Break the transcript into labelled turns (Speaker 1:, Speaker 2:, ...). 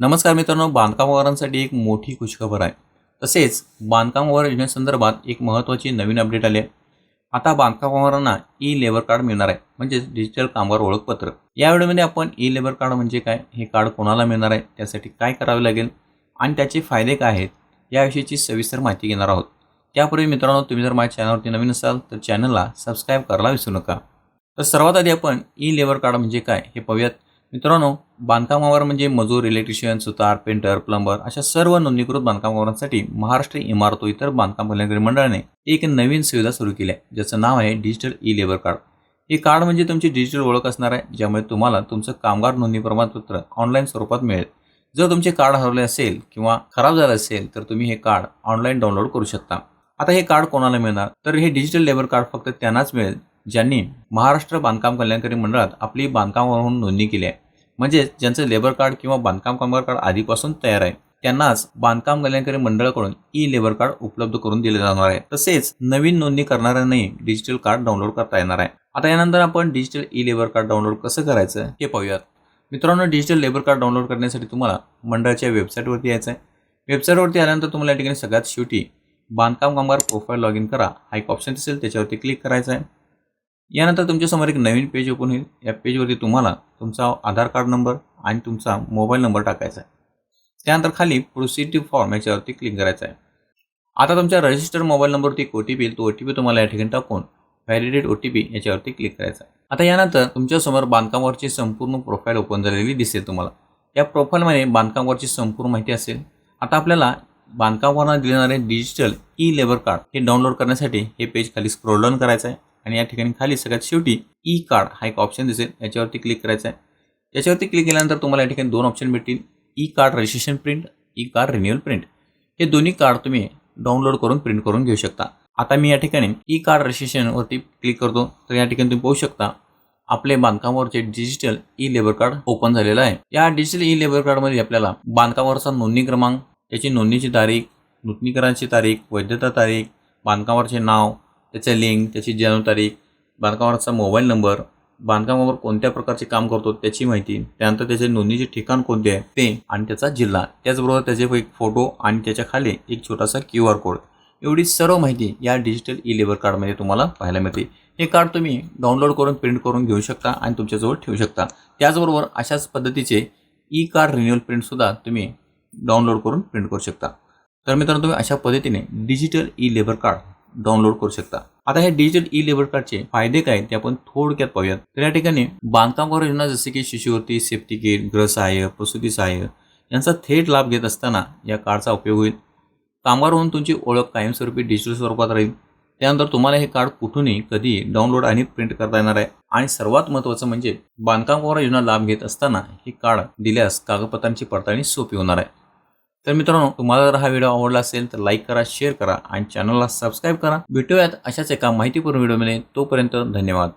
Speaker 1: नमस्कार मित्रांनो बांधकामवारांसाठी एक मोठी खुशखबर आहे. तसेच बांधकामवार योजनेसंदर्भात एक महत्त्वाची नवीन अपडेट आली आहे. आता बांधकामवारांना ई लेबर कार्ड मिळणार आहे म्हणजेच डिजिटल कामगार ओळखपत्र. या व्हिडिओमध्ये आपण ई लेबर कार्ड म्हणजे काय हे कार्ड कोणाला मिळणार आहे त्यासाठी काय करावे लागेल आणि त्याचे फायदे काय आहेत याविषयीची सविस्तर माहिती घेणार आहोत. त्यापूर्वी मित्रांनो तुम्ही जर माझ्या चॅनलवरती नवीन असाल तर चॅनलला सबस्क्राईब करायला विसरू नका. तर सर्वात आधी आपण ई लेबर कार्ड म्हणजे काय हे पाहूयात. मित्रांनो बांधकामावर म्हणजे मजूर इलेक्ट्रिशियन सुतार पेंटर प्लंबर अशा सर्व नोंदणीकृत बांधकामगारांसाठी महाराष्ट्र इमारत व इतर बांधकाम कल्याणकारी मंडळाने एक नवीन सुविधा सुरू केली आहे ज्याचं नाव आहे डिजिटल ई लेबर कार्ड. हे कार्ड म्हणजे तुमची डिजिटल ओळख असणार आहे ज्यामुळे तुम्हाला तुमचं कामगार नोंदणी प्रमाणपत्र ऑनलाईन स्वरूपात मिळेल. जर तुमचे कार्ड हरवले असेल किंवा खराब झालं असेल तर तुम्ही हे कार्ड ऑनलाईन डाउनलोड करू शकता. आता हे कार्ड कोणाला मिळणार? तर हे डिजिटल लेबर कार्ड फक्त त्यांनाच मिळेल ज्यांनी महाराष्ट्र बांधकाम कल्याणकारी मंडळात आपली बांधकामावरून नोंदणी केली आहे. म्हणजेच ज्यांचं लेबर कार्ड किंवा बांधकाम कामगार कार्ड आधीपासून तयार आहे त्यांनाच बांधकाम कल्याणकारी मंडळाकडून ई लेबर कार्ड उपलब्ध करून दिले जाणार आहे. तसेच नवीन नोंदणी करणाऱ्यांनाही डिजिटल कार्ड डाउनलोड करता येणार आहे. आता यानंतर आपण digital e labour card download कसं करायचं हे पाहूयात. मित्रांनो डिजिटल लेबर कार्ड डाउनलोड करण्यासाठी तुम्हाला मंडळाच्या वेबसाईटवरती यायचं आहे. वेबसाईटवरती आल्यानंतर तुम्हाला या ठिकाणी सगळ्यात शेवटी बांधकाम कामगार प्रोफाईल लॉग इन करा. हा एक ऑप्शन असेल त्याच्यावरती क्लिक करायचं आहे. यानंतर तुमच्यासमोर एक नवीन पेज ओपन होईल. या पेजवरती तुम्हाला तुमचा आधार कार्ड नंबर आणि तुमचा मोबाईल नंबर टाकायचा आहे. त्यानंतर खाली प्रोसिटिव फॉर्म याच्यावरती क्लिक करायचं आहे. आता तुमच्या रजिस्टर्ड मोबाईल नंबरवरती एक ओ टी पी येईल. तो ओ टी पी तुम्हाला या ठिकाणी टाकून व्हॅलिडेट ओ टी पी याच्यावरती क्लिक करायचा आहे. आता यानंतर तुमच्यासमोर बांधकामावरची संपूर्ण प्रोफाईल ओपन झालेली दिसेल तुम्हाला. या प्रोफाईलमध्ये बांधकामावरची संपूर्ण माहिती असेल. आता आपल्याला बांधकामांना दिले डिजिटल ई लेबर कार्ड हे डाउनलोड करण्यासाठी हे पेज खाली स्क्रोल डाऊन करायचं आहे. आणि या ठिकाणी खाली सगळ्यात शेवटी e ई कार्ड हा एक ऑप्शन दिसेल. याच्यावरती क्लिक करायचं आहे याच्यावरती क्लिक केल्यानंतर तुम्हाला या ठिकाणी दोन ऑप्शन भेटतील. E card registration print e card renewal print हे दोन्ही कार्ड तुम्ही डाउनलोड करून प्रिंट करून घेऊ शकता. आता मी या ठिकाणी ई कार्ड रजिस्ट्रेशनवरती क्लिक करतो. तर या ठिकाणी तुम्ही पाहू शकता आपले बांधकामावरचे digital e labour card open झालेलं आहे. या डिजिटल ई लेबर कार्डमध्ये आपल्याला बांधकामावरचा नोंदणी क्रमांक त्याची नोंदणीची तारीख नूतनीकरणाची तारीख वैधता तारीख बांधकामावरचे नाव त्याचे लिंक त्याची जन्मतारीख बांधकामावरचा मोबाईल नंबर बांधकामावर कोणत्या प्रकारचे काम करतो त्याची माहिती त्यानंतर त्याचे नोंदणीचे ठिकाण कोणते आहे ते आणि त्याचा जिल्हा. त्याचबरोबर त्याचे एक फोटो आणि त्याच्याखाली एक छोटासा क्यू आर कोड एवढी सर्व माहिती या डिजिटल ई लेबर कार्डमध्ये तुम्हाला पाहायला मिळते. हे कार्ड तुम्ही डाउनलोड करून प्रिंट करून घेऊ शकता आणि तुमच्याजवळ ठेवू शकता. त्याचबरोबर अशाच पद्धतीचे ई कार्ड रिन्युअल प्रिंटसुद्धा तुम्ही डाउनलोड करून प्रिंट करू शकता. तर मित्रांनो तुम्ही अशा पद्धतीने digital e labour card download करू शकता. आता हे डिजिटल ई लेबर कार्डचे फायदे काय ते आपण थोडक्यात पाहूयात. तर या ठिकाणी बांधकाम योजना जसे की शिष्यवृत्ती सेफ्टी किट गृहसहाय्य प्रसूती सहाय्य यांचा थेट लाभ घेत असताना या कार्डचा उपयोग होईल. कामगार म्हणून तुमची ओळख कायमस्वरूपी डिजिटल स्वरूपात राहील. त्यानंतर तुम्हाला हे कार्ड कुठूनही कधी डाउनलोड आणि प्रिंट करता येणार आहे. आणि सर्वात महत्त्वाचं म्हणजे बांधकाम योजना लाभ घेत असताना हे कार्ड दिल्यास कागदपत्रांची पडताळणी सोपी होणार आहे. तर मित्रांनो तुम्हाला जर हा व्हिडिओ आवडला असेल तर लाईक करा शेअर करा आणि चॅनलला सबस्क्राईब करा. भेटूयात अशाच एका माहितीपूर्ण व्हिडिओमध्ये. तोपर्यंत धन्यवाद.